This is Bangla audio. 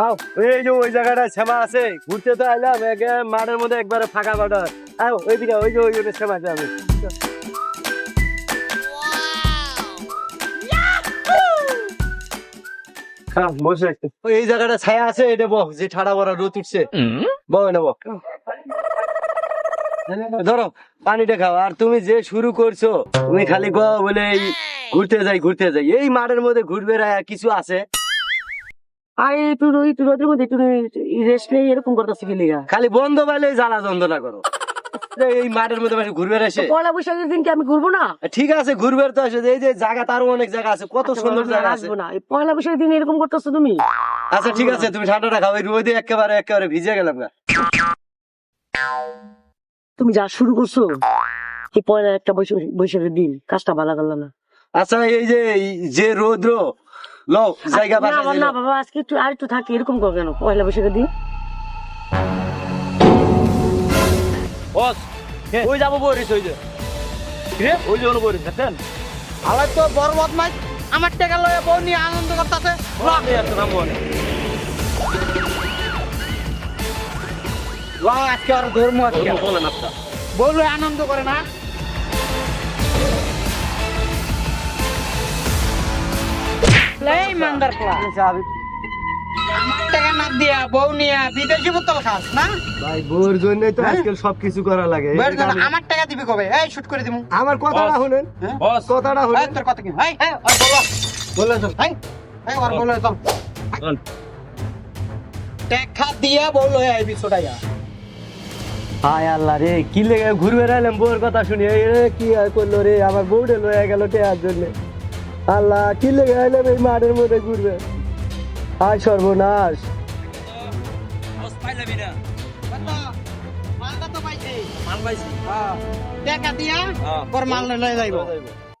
আও এই যে ওই জায়গাটা শ্যামা আছে ঘুরতে তো আইলাম একে মাঠের মধ্যে একবারে ফাঁকা আও ওইদিকে ওই যে ওই শ্যামা আছে আমি। বসে এই জায়গাটা ছায়া আছে এটা বহ যে ঠাড়া বড় রোদ উঠছে। বহ না বহ ধরো পানিটা খাও আর তুমি যে শুরু করছ তুমি খালি গো বলে ঘুরতে যাই ঘুরতে যাই। এই মাঠের মধ্যে ঘুরবে কিছু আছে? আর একটু একটু রোদের মধ্যে একটু রেস্ট নেই এরকম করতেছে খালি বন্ধ পাইলে জ্বালা যন্ত্রণা করো। এই মাঠের মধ্যে ঘুরবে আসে পয়লা বৈশাখের দিন কি আমি ঘুরবো না? ঠিক আছে ঘুরবে তো আসে এই যে জায়গা তারও অনেক জায়গা আছে। কত সুন্দর জায়গা আছে। আসব না। এই পয়লা বৈশাখের দিন এরকম করতেছো তুমি? আচ্ছা ঠিক আছে তুমি ঠান্ডাটা খাও। রোদে একেবারে একেবারে ভিজে গেলাম না তুমি যা শুরু করছ এই পয়লা একটা বৈশাখ বৈশাখের দিন কাজটা ভালো করল না। আচ্ছা এই যে এই যে রোদ্র লো জায়গা না বাসা বাবা, না বাবা আজকে একটু আর একটু থাকি এরকম করো কেন? পয়লা বৈশাখের দিন। বস ওই যাব বরিস ওই যে। রে ওই যে বরিস দেখেন আলাই তো বড় বদমাইশ আমার টাকা লয়ে বউ নিয়ে আনন্দ করতেছে। বলে আজকে আর ধর্ম আজকে। বলেন আপনার বউ আনন্দ করে না? এই পোলা। আমার টাকা না দিয়া বউ নিয়ে বিদেশি বোতল খাস না? ভাই বউর জন্যই তো আজকাল সবকিছু করা লাগে। এই বের কর, আমি- আমার টাকা দিবি কবে? এই শুট করে দিমু। আমার কথাটা শুনেন। হ্যাঁ? বস। কথাটা শুনেন। তোর কথা কি? এই এই বলো। বলে চল এই এই ওর বলে চল। চল। টাকা দিয়া বউ লয়ে আইবি ছোটাইয়া। হায় আল্লাহ রে কি লেগে ঘুরবে রাইলাম বউর কথা শুনি? কি আর করল রে? আমার বউটা লয়ে গেল টেয়ার জন্য। আল্লাহ কি লেগে আইলাম এই মাঠের মধ্যে ঘুরবে? আয় সর্বনাশ। মাল পাইছি। মাল পাইছি। টাকা দিয়া পর মাল লয়ে যাইব।